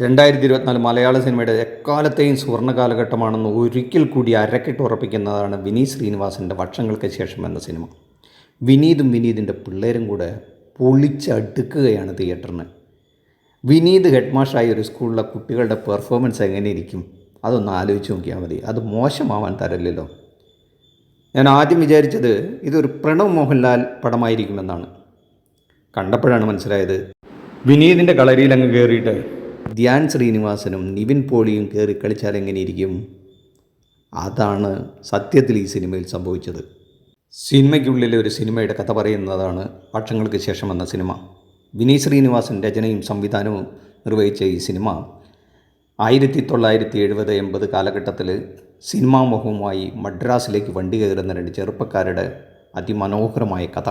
രണ്ടായിരത്തി ഇരുപത്തിനാല് മലയാള സിനിമയുടെ എക്കാലത്തെയും സുവർണ കാലഘട്ടമാണെന്ന് ഒരിക്കൽ കൂടി അരക്കിട്ട് ഉറപ്പിക്കുന്നതാണ് വിനീത് ശ്രീനിവാസന്റെ വർഷങ്ങൾക്ക് ശേഷം എന്ന സിനിമ. വിനീതും വിനീതിന്റെ പിള്ളേരും കൂടെ പൊളിച്ചടുക്കുകയാണ് തിയേറ്ററിന്. വിനീത് ഹെഡ് മാസ്റ്ററായ ഒരു സ്കൂളിലെ കുട്ടികളുടെ പെർഫോമൻസ് എങ്ങനെയിരിക്കും? അതൊന്ന് ആലോചിച്ച് നോക്കിയാൽ മതി. അത് മോശമാവാൻ തരല്ലല്ലോ. ഞാൻ ആദ്യം വിചാരിച്ചത് ഇതൊരു പ്രണവ് മോഹൻലാൽ പടമായിരിക്കുമെന്നാണ്. കണ്ടപ്പോഴാണ് മനസ്സിലായത്. വിനീതിന്റെ കളരിയിൽ അങ്ങ് കയറിയിട്ട് ധ്യാൻ ശ്രീനിവാസനും നിവിൻ പോളിയും കയറി കളിച്ചാൽ എങ്ങനെയിരിക്കും അതാണ് സത്യത്തിൽ ഈ സിനിമയിൽ സംഭവിച്ചത്. സിനിമയ്ക്കുള്ളിൽ ഒരു സിനിമയുടെ കഥ പറയുന്നതാണ് വർഷങ്ങൾക്ക് ശേഷം എന്ന സിനിമ. വിനീത് ശ്രീനിവാസൻ രചനയും സംവിധാനവും നിർവഹിച്ച ഈ സിനിമ ആയിരത്തി തൊള്ളായിരത്തി എഴുപത് എൺപത് കാലഘട്ടത്തിൽ സിനിമാ മുഖവുമായി മദ്രാസിലേക്ക് വണ്ടി കയറുന്ന രണ്ട് ചെറുപ്പക്കാരുടെ അതിമനോഹരമായ കഥ.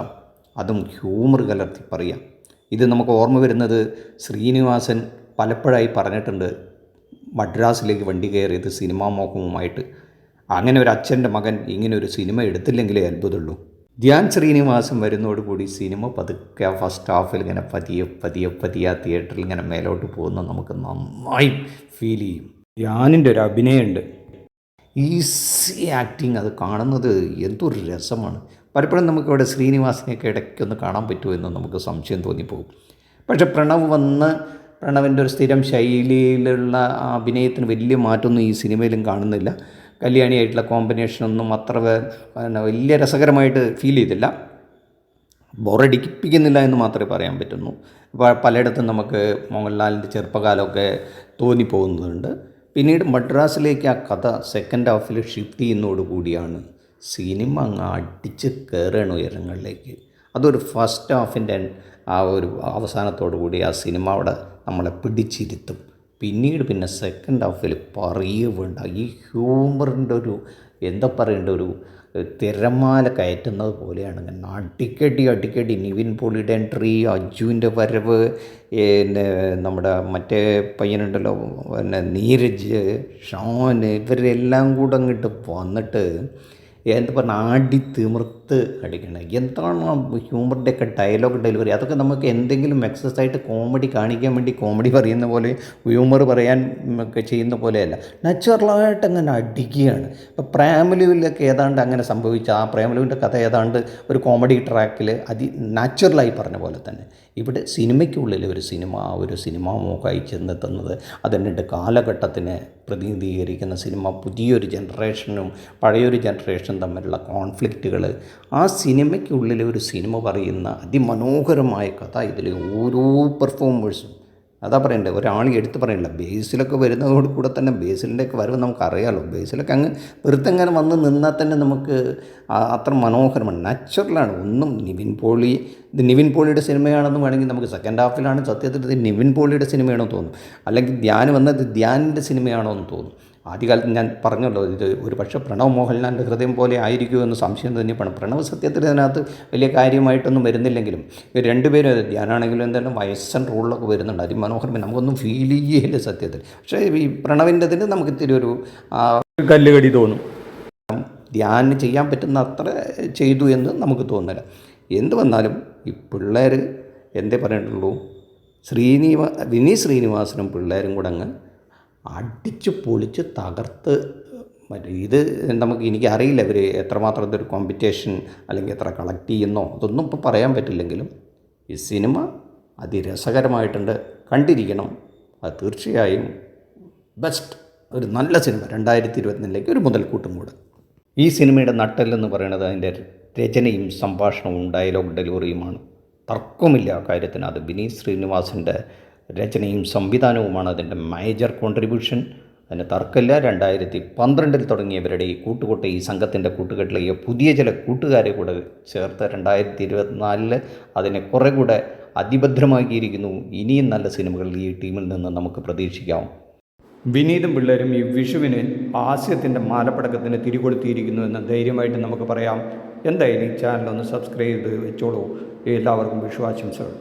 അതും ഹ്യൂമർ കലർത്തി പറയാം ഇത് നമുക്ക് ഓർമ്മ വരുന്നത് ശ്രീനിവാസൻ പലപ്പോഴായി പറഞ്ഞിട്ടുണ്ട് മദ്രാസിലേക്ക് വണ്ടി കയറിയത് സിനിമാ മോഹവുമായിട്ട്. അങ്ങനെ ഒരു അച്ഛന്റെ മകൻ ഇങ്ങനെ ഒരു സിനിമ എടുത്തില്ലെങ്കിലേ അത്ഭുതമുള്ളൂ. ധ്യാൻ ശ്രീനിവാസൻ വരുന്നതോടുകൂടി സിനിമ പതുക്കെ ഫസ്റ്റ് ഹാഫിൽ ഇങ്ങനെ പതിയെ പതിയെ പതിയെ തിയേറ്ററിൽ ഇങ്ങനെ മേലോട്ട് പോകുന്ന നമുക്ക് നന്നായി ഫീൽ ചെയ്യും. ധ്യാനിന്റെ ഒരു അഭിനയമുണ്ട്. ഈസി ആക്ടിങ് അത് കാണുന്നത് എന്തൊരു രസമാണ്. പലപ്പോഴും നമുക്കിവിടെ ശ്രീനിവാസിനെയൊക്കെ ഇടയ്ക്കൊന്ന് കാണാൻ പറ്റുമോ എന്ന് നമുക്ക് സംശയം തോന്നിപ്പോകും. പക്ഷേ പ്രണവ് വന്ന് പ്രണവിന്റെ ഒരു സ്ഥിരം ശൈലിയിലുള്ള അഭിനയത്തിന് വലിയ മാറ്റമൊന്നും ഈ സിനിമയിലും കാണുന്നില്ല. കല്യാണിയായിട്ടുള്ള കോമ്പിനേഷനൊന്നും അത്ര വലിയ രസകരമായിട്ട് ഫീൽ ചെയ്തില്ല. ബോറടിപ്പിക്കുന്നില്ല എന്ന് മാത്രമേ പറയാൻ പറ്റുന്നു. പലയിടത്തും നമുക്ക് മോഹൻലാലിന്റെ ചെറുപ്പകാലമൊക്കെ തോന്നിപ്പോകുന്നുണ്ട്. പിന്നീട് മദ്രാസിലേക്ക് ആ കഥ സെക്കൻഡ് ഹാഫിൽ ഷിഫ്റ്റ് ചെയ്യുന്നതോടുകൂടിയാണ് സിനിമ അങ്ങ് അടിച്ച് കയറുകയാണ് ഉയരങ്ങളിലേക്ക്. അതൊരു ഫസ്റ്റ് ഹാഫിന്റെ ആ ഒരു അവസാനത്തോടു കൂടി ആ സിനിമ അവിടെ നമ്മളെ പിടിച്ചിരുത്തും. പിന്നീട് പിന്നെ സെക്കൻഡ് ഹാഫിൽ പറയുക വേണ്ട ഈ ഹ്യൂമറിന്റെ ഒരു എന്താ പറയേണ്ട ഒരു തിരമാല കയറ്റുന്നത് പോലെയാണ്. ഇങ്ങനെ അടിക്കടി അടിക്കടി നിവിൻ പോളിയുടെ എൻട്രി അജുവിന്റെ വരവ് പിന്നെ നമ്മുടെ മറ്റേ പയ്യനുണ്ടല്ലോ പിന്നെ നീരജ് ഷോൻ ഇവരെല്ലാം കൂടെ അങ്ങോട്ട് വന്നിട്ട് എന്താ പറഞ്ഞാൽ ആടി തിമിർത്ത് അടിക്കണം എന്താണ് ഹ്യൂമറിന്റെ ഒക്കെ ഡയലോഗ് ഡെലിവറി അതൊക്കെ നമുക്ക് എന്തെങ്കിലും എക്സസ് ആയിട്ട് കോമഡി കാണിക്കാൻ വേണ്ടി കോമഡി പറയുന്ന പോലെ ഹ്യൂമർ പറയാൻ ഒക്കെ ചെയ്യുന്ന പോലെയല്ല. നാച്ചുറലായിട്ട് അങ്ങനെ അടിക്കുകയാണ്. ഇപ്പോൾ പ്രേമലുവിലൊക്കെ ഏതാണ്ട് അങ്ങനെ സംഭവിച്ച ആ പ്രേമലുവിന്റെ കഥ ഏതാണ്ട് ഒരു കോമഡി ട്രാക്കിൽ അതി നാച്ചുറലായി പറഞ്ഞ പോലെ തന്നെ. ഇവിടെ സിനിമയ്ക്കുള്ളിൽ ഒരു സിനിമ ഒരു സിനിമ മോഹമായി ചെന്നെത്തുന്നത് അതിന്റെ കാലഘട്ടത്തിനെ പ്രതിനിധീകരിക്കുന്ന സിനിമ പുതിയൊരു ജനറേഷനും പഴയൊരു തമ്മിലുള്ള കോൺഫ്ലിക്റ്റുകൾ ആ സിനിമയ്ക്കുള്ളിൽ ഒരു സിനിമ പറയുന്ന അതിമനോഹരമായ കഥ ഇതിലെ ഓരോ പെർഫോമേഴ്സും അതാ പറയണ്ടേ ഒരാൾ എടുത്ത് പറയണ്ട ബേസിലൊക്കെ വരുന്നതോട് കൂടെ തന്നെ ബേസിലിന്റെയൊക്കെ വരവ് നമുക്കറിയാമല്ലോ ബേസിലൊക്കെ അങ്ങ് വെറുതെ അങ്ങനെ വന്ന് നിന്നാൽ തന്നെ നമുക്ക് അത്ര മനോഹരമാണ്. നാച്ചുറലാണ് ഒന്നും നിവിൻ പോളി ഇത് നിവിൻ പോളിയുടെ സിനിമയാണെന്ന് വേണമെങ്കിൽ നമുക്ക് സെക്കൻഡ് ഹാഫിലാണ് സത്യത്തിൽ ഇത് നിവിൻ പോളിയുടെ സിനിമയാണോ തോന്നും. അല്ലെങ്കിൽ ധ്യാൻ വന്നത് ധ്യാനിന്റെ സിനിമയാണോ എന്ന് തോന്നും. ആദ്യകാലത്ത് ഞാൻ പറഞ്ഞല്ലോ ഇത് ഒരു പക്ഷേ പ്രണവ് മോഹൻലാലിന്റെ ഹൃദയം പോലെ ആയിരിക്കുമോ എന്ന് സംശയം തന്നെയാണ്. പ്രണവ് സത്യത്തിൽ ഇതിനകത്ത് വലിയ കാര്യമായിട്ടൊന്നും വരുന്നില്ലെങ്കിലും ഇവർ രണ്ടുപേരും അത് ധ്യാനാണെങ്കിലും എന്തായാലും വയസ്സൻ റോളിലൊക്കെ വരുന്നുണ്ട്. അതിമനോഹരമായി നമുക്കൊന്നും ഫീൽ ചെയ്യില്ല സത്യത്തിൽ. പക്ഷേ ഈ പ്രണവിന്റെതിന് നമുക്ക് ഇത്തിരി ഒരു കല്ലുകടി തോന്നും. ധ്യാനം ചെയ്യാൻ പറ്റുന്ന അത്ര ചെയ്തു എന്ന് നമുക്ക് തോന്നില്ല എന്ത് വന്നാലും ഈ പിള്ളേർ എന്തേ പറയണ്ടുള്ളൂ ശ്രീനിവാ വിനി ശ്രീനിവാസനും പിള്ളേരും കൂടെ അങ്ങ് അടിച്ച് പൊളിച്ച് തകർത്ത് മറ്റേ ഇത് നമുക്ക് എനിക്കറിയില്ല ഇവർ എത്രമാത്രം ഇതൊരു കോമ്പറ്റീഷൻ അല്ലെങ്കിൽ എത്ര കളക്ട് ചെയ്യുന്നോ അതൊന്നും ഇപ്പോൾ പറയാൻ പറ്റില്ലെങ്കിലും ഈ സിനിമ അതിരസകരമായിട്ടുണ്ട്. കണ്ടിരിക്കണം. അത് തീർച്ചയായും ബെസ്റ്റ് ഒരു നല്ല സിനിമ. രണ്ടായിരത്തി ഇരുപത്തിനാലിലേക്ക് ഒരു മുതൽക്കൂട്ടും കൂടെ. ഈ സിനിമയുടെ നട്ടെല്ലെന്ന് പറയുന്നത് അതിന്റെ രചനയും സംഭാഷണവും ഡയലോഗ് ഡെലിവറിയുമാണ് തർക്കമില്ല ആ കാര്യത്തിന്. അത് വിനീത് ശ്രീനിവാസിന്റെ രചനയും സംവിധാനവുമാണ് അതിന്റെ മേജർ കോൺട്രിബ്യൂഷൻ അതിന് തർക്കമില്ല. രണ്ടായിരത്തി പന്ത്രണ്ടിൽ തുടങ്ങിയവരുടെ ഈ കൂട്ടുകൊട്ട ഈ സംഘത്തിന്റെ കൂട്ടുകെട്ടിലേക്ക് പുതിയ ചില കൂട്ടുകാരെ കൂടെ ചേർത്ത് രണ്ടായിരത്തി ഇരുപത്തിനാലിൽ അതിനെ കുറേ കൂടെ അതിഭദ്രമാക്കിയിരിക്കുന്നു ഇനിയും നല്ല സിനിമകൾ ഈ ടീമിൽ നിന്ന് നമുക്ക് പ്രതീക്ഷിക്കാം. വിനീതും പിള്ളേരും ഈ വിഷുവിന് ഹാസ്യത്തിന്റെ മാലപ്പടക്കത്തിന് തിരികൊളുത്തിയിരിക്കുന്നു എന്ന് ധൈര്യമായിട്ട് നമുക്ക് പറയാം. എന്തായാലും ഈ ചാനൽ ഒന്ന് സബ്സ്ക്രൈബ് ചെയ്ത് വെച്ചോളൂ. എല്ലാവർക്കും വിഷു ആശംസകൾ